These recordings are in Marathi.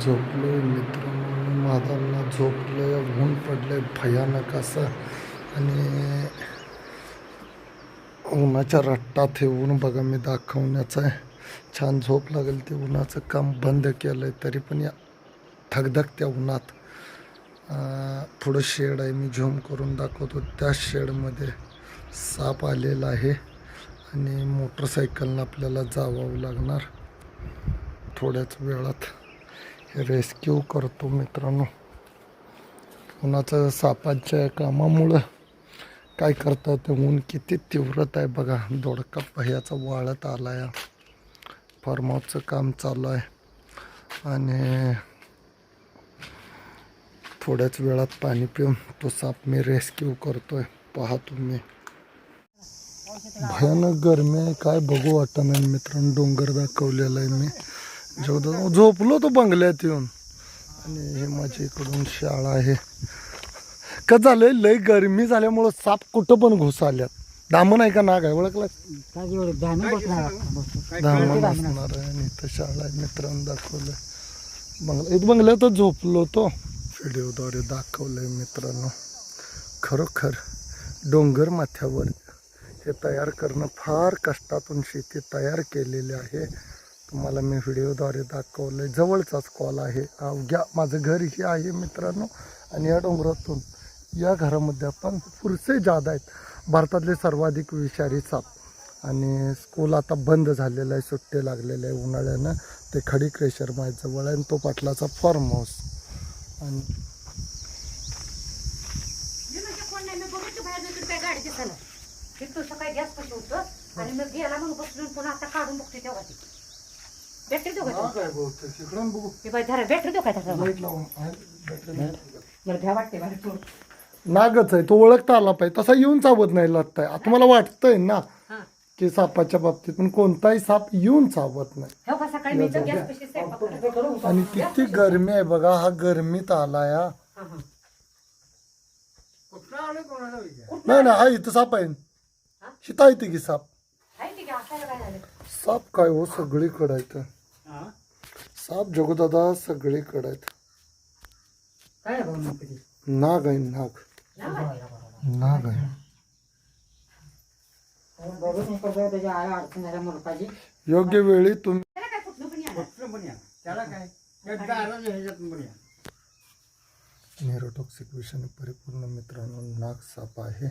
झोपलोय मित्रांनो माझांना झोपलंय ऊन पडलंय भयानक असं. आणि उन्हाच्या रट्टात हे ऊन बघा मी दाखवण्याचं आहे. छान झोप लागेल ते उन्हाचं. काम बंद केलं आहे तरी पण या धगधगत्या उन्हात. पुढं शेड आहे मी झोम करून दाखवतो. त्या शेडमध्ये साप आलेला आहे आणि मोटरसायकलनं आपल्याला जावावं लागणार थोड्याच वेळात. रेस्क्यू करतो मित्रांनो. उन्हाचं सापांच्या कामामुळं काय करतात ते ऊन किती तीव्रता आहे बघा. दोडका पहियाचा वाळत आला आहे फार्म हाऊसचं काम चालू आहे. आणि थोड्याच वेळात पाणी पिऊन तो साप मी रेस्क्यू करतोय. पहा तुम्ही. भयानक गरमी आहे. काय बघू वाटत नाही मित्रांनो. डोंगर दाखवलेला आहे मी. जेवढं झोपलो तो बंगल्यात येऊन. आणि हे माझ्या इकडून शाळा आहे. का झालंय? लय गरमी झाल्यामुळं साप कुठं पण घुस आल्यात दामन आहे का नाग आहे? ओळखला दामन असणार आहे आणि इथं शाळा आहे. मित्रांनो दाखवलं बंगला इथं बंगल्यातच झोपलो होतो. व्हिडिओद्वारे दाखवलंय मित्रांनो. खरोखर डोंगर माथ्यावर हे तयार करणं फार कष्टातून शेती तयार केलेली आहे. तुम्हाला मी व्हिडिओद्वारे दाखवलं जवळचाच कॉल आहे. अवघ्या. माझं घर हे आहे मित्रांनो. आणि या डोंगरातून या घरामध्ये आपण पुरसे जादा आहेत. भारतातले सर्वाधिक विषारी साप. आणि स्कूल आता बंद झालेलं आहे. सुट्टे लागलेले आहे उन्हाळ्यानं. ते खडी क्रेशर जवळ आहे. आणि तो पाटलाचा फार्म हाऊस आणि तू सकाळी गॅस आणि मग गेला म्हणून बसून पुन्हा आता काढून बघते तेव्हा बॅटरी देऊ का काय बहुतेक इकडून बघू. हे बाई धरा बॅटरी देऊ का त्याचा लाइट लावून आहे, battery नाही. मला भ्या वाटते बाहेर तू. नागच आहे तो ओळखता आला पाहिजे. तसा येऊन चावत नाही लागताय. आता मला वाटतंय ना हा. की सापाच्या बाबतीत पण कोणताही साप येऊन चावत नाही. हो का सकाळी मी तर गॅस पशी स्वयंपाक करत होते. आणि किती गरमी आहे बघा हा गरमीत आला या हा, हा. नाही ना हा इथं साप आहे. शिता येते की साप. आहे की गं, असायला काय झालं? साप काय हो? सगळीकडे आहेत साप जगदादा सगळीकडे आहेत काय भाऊ नोकरी नाग आहे नाग. नाग आहे? त्याच्या आया मुलकाची योग्य वेळी तुम्ही त्याला काय कुठलं पण या त्याला काय? ह्याच्यात नेरोटॉक्सिक विषाणू परिपूर्ण मित्रांनो नाग साप आहे.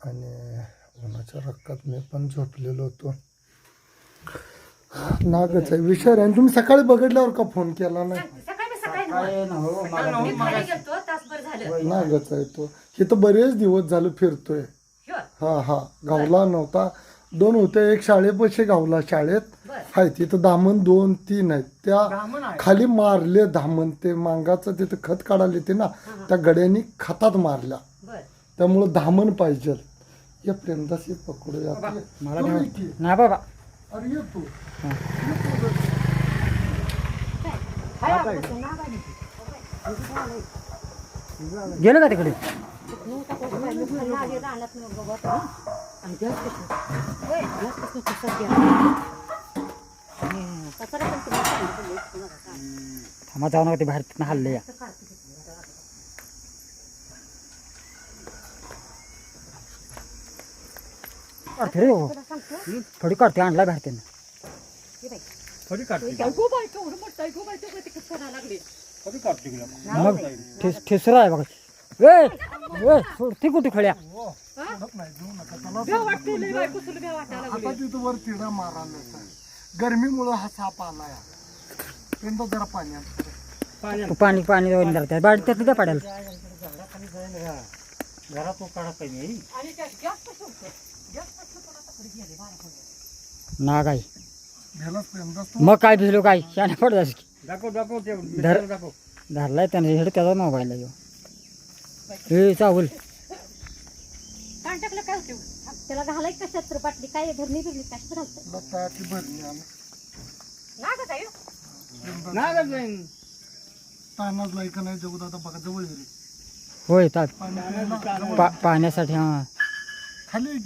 आणि उन्हाच्या रक्तात मी पण झोपलेलो होतो. नागच आहे. विषारी आणि तुम्ही सकाळी बघितल्यावर का फोन केला नाही? सकाळी मी सकाळी काय ना हो मला मी खाली गेलतो तासभर झालं. नागच आहे तो. हे तर बरेच दिवस झालं फिरतोय. ह्यो, हा हा. गावला नव्हता. दोन होते एक शाळेपाशी गावला शाळेत. बर. आहे तिथं धामण दोन तीन आहेत. त्या खाली मारले धामण ते मांगाचं तिथं खत काढायला येते ना त्या गड्यांनी खतात मारल्या. बर. त्यामुळं धामण पाहिजे. या प्रेमदास पकडूया. मला तू नाही ये की. नाही बाबा. अरे ये तू. हाय आपलं नाव आहे. गेलं का तिकडे. थांबा जाऊ नका ते बाहेर तिथनं हल्ले या. असं काढते ते. काढते रे हो थोडी काढते आणला बाहेर त्यानं हे बाई, थोडी काढते हे केवढं मोठं आहे. मग ठेस ठेसरा आहे बघा. ए ए सोडती कुठे खळ्या? भ्या वाटते, लई बाई, कुसून भ्या वाटायला लागले. आता तिथं वर तिडा मारायला गरमीमुळं हा साप आला या जरा पाणी आण. तू पाणी पाणी जाऊन बाहेर त्यात द्या पाड्याला. आणि त्या? गॅस कसं पण आता पुढे गेले, बारा पुढे. नाग आहे भेलास प्रेमदास मग काय भिजलो काय शाने पड धर धरलाय त्याने हेड त्याचा मोबाईल आहे. ए चावल. पाणी टाकलं काय होते? त्याला घालाय कशात तर बाटली काय घरणी बिरणी कशात घालतं. नागच हो. तानाच लायक नाही जगू बघा जवळ. होय तात पाण्यासाठी हा. खाली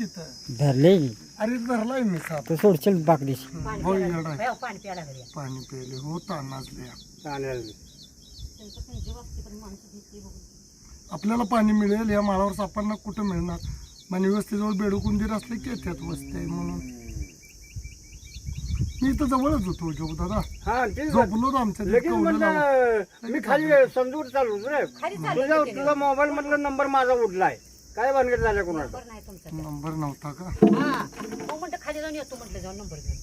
धरले अरे धरलाय मी साप. तू सोडशील पाणी हो, पाणी प्यायला घरी. पाणी प्यायले. आपल्याला पाणी मिळेल या माळावर सापांना कुठं मिळणार? माने वस्तीजवळ बेडूकुंदीर असले की येतात वस्ती आहे म्हणून. मी इथं जवळच होतो जोग दादा हा ते झोपलो आमच्या तिथे लगेच मी खाली समजून चालू होतो रे. खाली चालू तुझा होते तुझा मोबाईल मधला नंबर माझा उडलाय. काय भानगड झाल्या कोणाला? नंबर नाही तुमचा. नंबर नव्हता का? हा. म्हणतं खाली जाऊन येतो म्हटलं जाऊन नंबर घेऊन.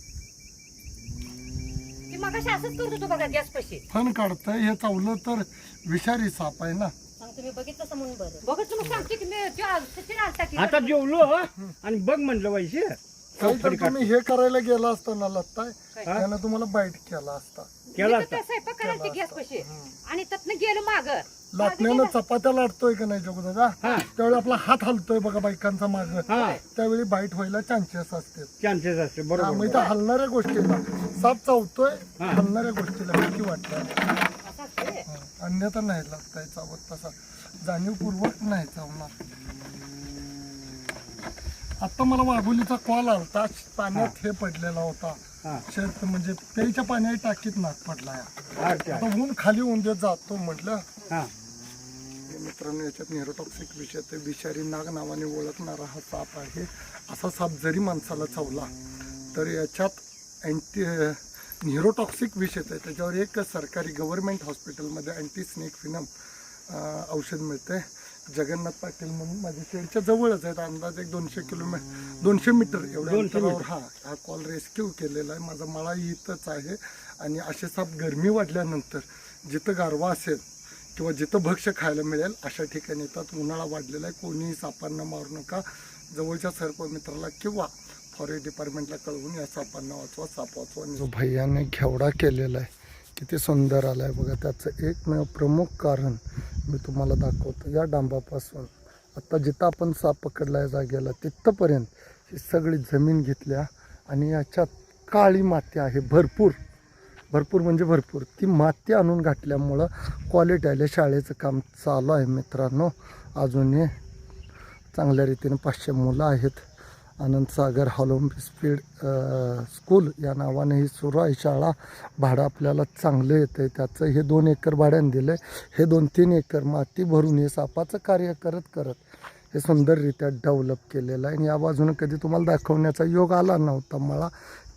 ती मग असंच करत होतो बघा गॅस पैसे फन काढतंय हे चावलं तर विषारी साप आहे ना. मग तुम्ही बघितलं बरं. मग सांगते की मी त्या सचिन आलता की आता जेवलो आणि बघ म्हणलं तर तुम्ही हे करायला गेला असता ना लत्ताय त्यानं तुम्हाला बाईट केला असता. केला मी तर त्या स्वयंपाक करायला ते गॅस पैसे आणि त्यातनं गेलं माग. लाटण्यानं चपात्या लाटतोय का नाही जोगदादा हा. त्यावेळी आपला हात हलतोय बघा बायकांचा माग. हा. त्यावेळी बाईट व्हायला चान्सेस असते चान्सेस असते हा, बरोबर. इथं हलणाऱ्या गोष्टीला. साप चावतोय हा. हलणाऱ्या गोष्टीला भीती वाटतं. असते हा, अन्यथा नाही लागताय चावत तसा. जाणीवपूर्वक नाही चावणार. आता मला वाघोलीचा कॉल आलता. पाण्यात हे. पडलेला होता. हा. शेत म्हणजे प्यायच्या पाण्यात टाकीत नाक पडलाय अच्छा. आता ऊन खाली ऊन देत जातो म्हटलं. हा. हे मित्रांनो याच्यात नेरोटॉक्सिक विषय ते विषारी नाग नावाने ओळखणारा हा साप आहे. असा साप जरी माणसाला चावला तर याच्यात अँटी न्यूरोटॉक्सिक विष आहे. त्याच्यावर एक सरकारी गव्हर्नमेंट हॉस्पिटलमध्ये अँटी स्नेक फिनम औषध मिळते जगन्नाथ पाटील म्हणून माझ्या शेडच्या जवळच आहेत. अंदाज एक दोनशे किलोमीटर दोनशे मीटर एवढ्या अंतरावर हा हा कॉल रेस्क्यू केलेला आहे. माझा मळा इथंच आहे. आणि असे साप गरमी वाढल्यानंतर जिथं गारवा असेल किंवा जिथं भक्ष्य खायला मिळेल अशा ठिकाणी येतात. उन्हाळा वाढलेला आहे. कोणीही सापांना मारू नका. जवळच्या सर्प मित्राला किंवा फॉरेस्ट डिपार्टमेंटला कळवून या सापांना वाचवा साप वाचवा. जो भैयाने घेवडा केलेला आहे किती सुंदर आलाय. बघा त्याचं एकमेव प्रमुख कारण मी तुम्हाला दाखवतो. या डांबापासून आता जिथं आपण साप पकडला या जागेला तिथंपर्यंत ही सगळी जमीन घेतल्या आणि याच्यात काळी माती आहे भरपूर. भरपूर म्हणजे भरपूर. ती माती आणून घातल्यामुळं क्वालिटी आल्या. शाळेचं काम चालू आहे मित्रांनो. अजूनही चांगल्या रीतीने पाचशे मुलं आहेत. आनंद सागर हॉलोम्पी स्पीड स्कूल या नावाने ही सुरू आहे शाळा. भाडं आपल्याला चांगलं येतं आहे त्याचं. हे दोन एकर भाड्याने दिलं आहे हे दोन तीन एकर माती भरून हे सापाचं कार्य करत करत हे सुंदररित्या डेव्हलप केलेलं आहे. आणि या बाजूनं कधी तुम्हाला दाखवण्याचा योग आला नव्हता. मला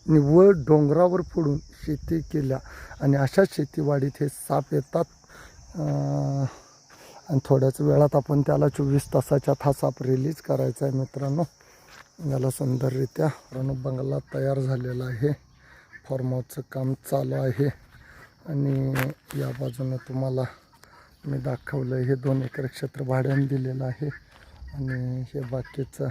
निव्वळ डोंगरावर फोडून शेती केल्या आणि अशा शेतीवाडीत हे साप येतात. आणि थोड्याच वेळात आपण त्याला चोवीस तासाच्या हा साप रिलीज करायचा आहे मित्रांनो. याला सुंदररित्या रणू बंगला तयार झालेला आहे. फॉर्म हाऊसचं काम चालू आहे. आणि या बाजूनं तुम्हाला मी दाखवलं हे दोन एकर क्षेत्र भाड्याने दिलेलं आहे. आणि हे बाकीचं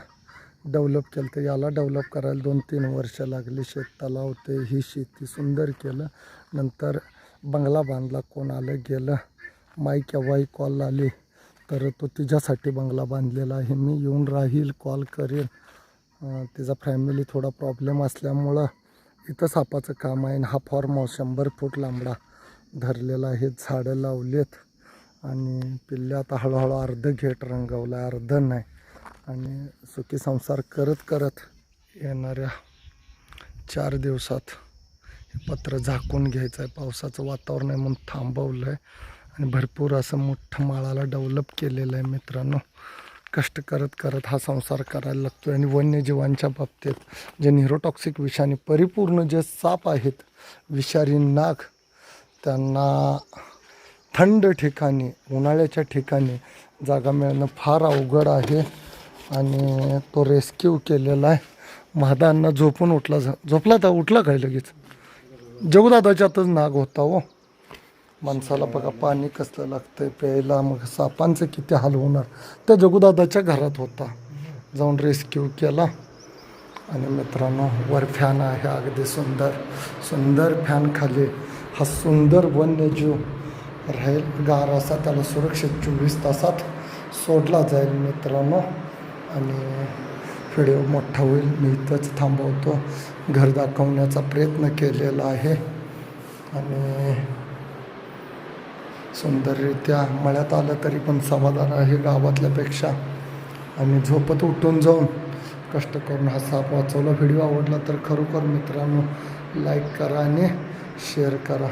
डेव्हलप केलं तर याला डेव्हलप करायला दोन तीन वर्ष लागली. शेत तलाव ते ही शेती सुंदर केलं. नंतर बंगला बांधला कोण आलं गेलं. माई केव्हाही कॉल आली तर तो तिच्यासाठी बंगला बांधलेला आहे. मी येऊन राहील कॉल करेन त्याचा तिचा फॅमिली थोडा प्रॉब्लेम असल्यामुळं इथं सापाचं काम आहे. आणि हा फॉर्म हाऊस शंभर फूट लांबडा धरलेला आहे. झाडं लावलेत आणि पिल्ले आता हळूहळू अर्ध घेट रंगवलं अर्ध नाही. आणि सुखी संसार करत करत येणाऱ्या चार दिवसात हे पत्र झाकून घ्यायचं आहे पावसाचं वातावरण आहे म्हणून थांबवलं आहे आणि भरपूर असं मोठं माळाला डेव्हलप केलेलं आहे मित्रांनो. कष्ट करत करत हा संसार करायला लागतो आणि वन्यजीवांच्या बाबतीत जे निरोटॉक्सिक विषाने परिपूर्ण जे साप आहेत विषारी नाग त्यांना थंड ठिकाणी उन्हाळ्याच्या ठिकाणी जागा मिळणं फार अवघड आहे आणि तो रेस्क्यू केलेला आहे. महादांना झोपून उठला झोपला तर उठला काय लगेच? जगदादाच्यातच नाग होता हो. माणसाला बघा पाणी कसलं आहे प्यायला मग सापांचं किती हाल होणार? त्या जगुदादाच्या घरात होता. जाऊन रेस्क्यू केला. आणि मित्रांनो वर फॅन आहे अगदी सुंदर. सुंदर फॅन खाली. हा सुंदर वन्यजीव राहील. गार असा त्याला सुरक्षित चोवीस तासात सोडला जाईल मित्रांनो. आणि व्हिडिओ मोठा होईल. मी इथंच थांबवतो. घर दाखवण्याचा प्रयत्न केलेला आहे. आणि सुंदररित्या मळ्यात आलं तरी पण समाधान आहे गावातल्यापेक्षा आणि झोपत उठून जाऊन कष्ट करून हा साप वाचवला. व्हिडिओ आवडला तर खरोखर मित्रांनो लाईक करा आणि शेअर करा.